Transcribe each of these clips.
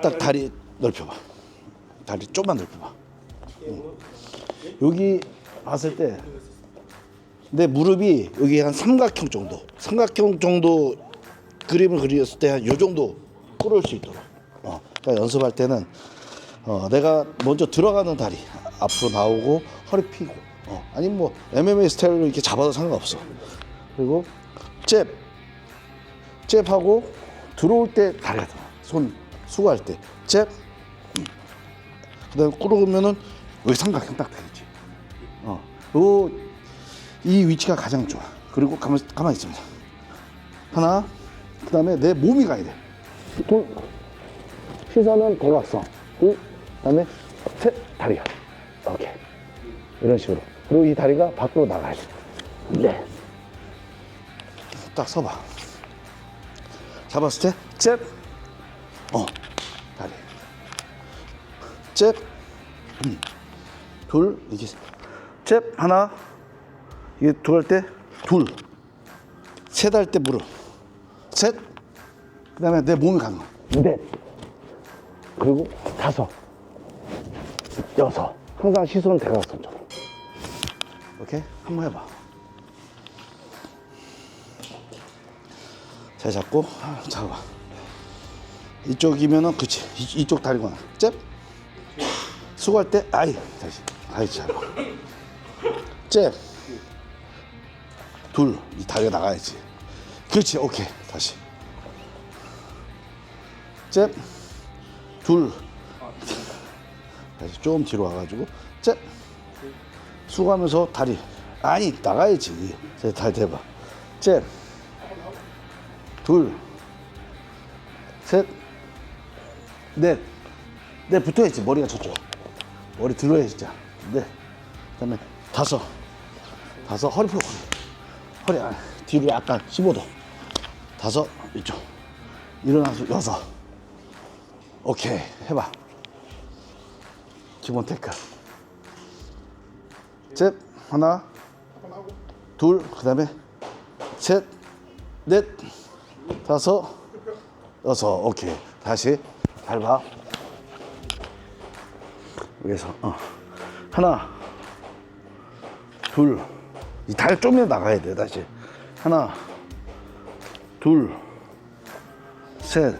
딱 다리 넓혀봐. 다리 좀만 넓혀봐. 응. 여기 봤을 때 내 무릎이 여기 한 삼각형 정도, 삼각형 정도 그림을 그렸을 때 한 요 정도 끌어올 수 있도록. 어, 그러니까 연습할 때는 어, 내가 먼저 들어가는 다리 앞으로 나오고 허리 펴고 어, 아니면 뭐 MMA 스타일로 이렇게 잡아도 상관없어. 그리고 잽, 잽하고 들어올 때 다리가 들어. 손 수고할 때 잽. 음. 그다음에 끌어오면은 여기 삼각형 딱 되겠지. 어, 요, 이 위치가 가장 좋아. 그리고 가만 가만 있습니다. 하나, 그다음에 내 몸이 가야 돼. 둘, 시선은 대각선. 둘, 그다음에 셋, 다리가. 오케이. 이런 식으로. 그리고 이 다리가 밖으로 나가야 돼. 네. 딱 서봐. 잡았을 때, 잽. 어, 다리. 잽. 음. 둘, 이게. 잽, 하나. 이게 두 할 때, 둘. 셋 할 때 무릎. 셋. 그 다음에 내 몸이 가는 거. 넷. 그리고 다섯. 여섯. 항상 시선은 대각선처럼. 오케이? 한번 해봐. 잘 잡고, 아, 잡아. 이쪽이면은, 그치. 이, 이쪽 다리구나. 잽. 수고할 때, 아이, 다시. 아이, 잡아. 잽. 둘. 이 다리가 나가야지. 그렇지. 오케이. 다시. 잽. 둘. 다시 좀 뒤로 와가지고, 잽. 수고하면서 다리. 아니, 나가야지. 자, 다리 대봐. 잽. 둘. 셋. 넷. 넷 붙어야지. 머리가 저쪽. 머리 들어야 진짜. 넷. 그 다음에 다섯. 다섯. 허리 펴고. 허리 안. 뒤로 약간 15도. 다섯. 이쪽. 일어나서 여섯. 오케이. 해봐. 기본 테크. 셋. 하나. 둘. 그 다음에 셋. 넷. 다섯. 여섯. 오케이. 다시. 밟아. 여기서. 어. 하나. 둘. 이 다리 좀이나 나가야 돼. 다시. 하나. 둘. 셋.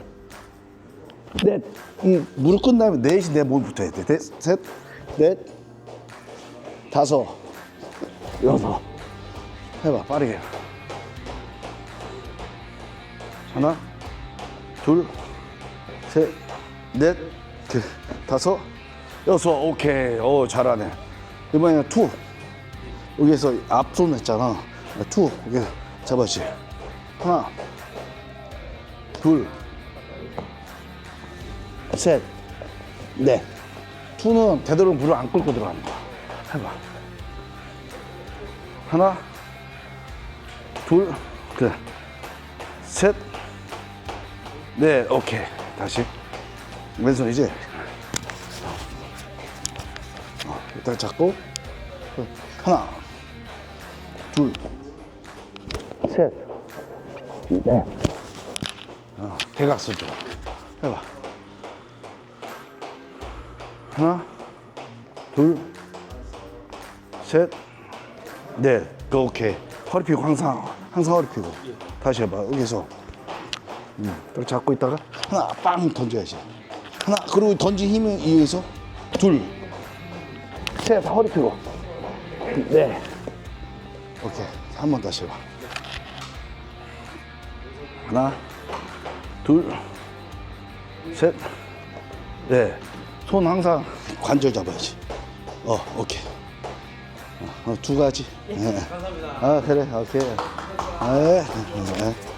넷. 이 무릎 끈 다음에 넷이 내 몸에 붙어야 돼. 넷, 셋, 넷, 다섯, 여섯. 해봐, 빠르게. 하나, 둘, 셋, 넷, 그, 다섯, 여섯. 오케이. 오, 잘하네. 이번에는 투. 여기에서 앞손 했잖아. 투. 여기 잡았지. 하나, 둘, 셋, 넷. 투는 되도록 물을 안 끓고 들어가는 거야. 해봐. 하나, 둘, 그래. 셋, 넷. 오케이. 다시. 왼손이지? 어, 일단 잡고. 하나, 둘, 셋, 넷. 어, 대각선 쪽. 해봐. 하나, 둘, 셋, 넷. 그 오케이. 허리 펴고 항상 항상 허리 펴고. 다시 해봐. 여기서 음, 딱 잡고 있다가 하나 빵 던져야지. 하나 그리고 던진 힘에 의해서 둘, 셋 허리 펴고. 네. 오케이. 한 번 다시 해봐. 하나, 둘, 셋, 넷. 손 항상 관절 잡아야지. 어, 오케이. 어, 어, 두 가지. 네. 감사합니다. 아, 그래, 오케이. 네. 네.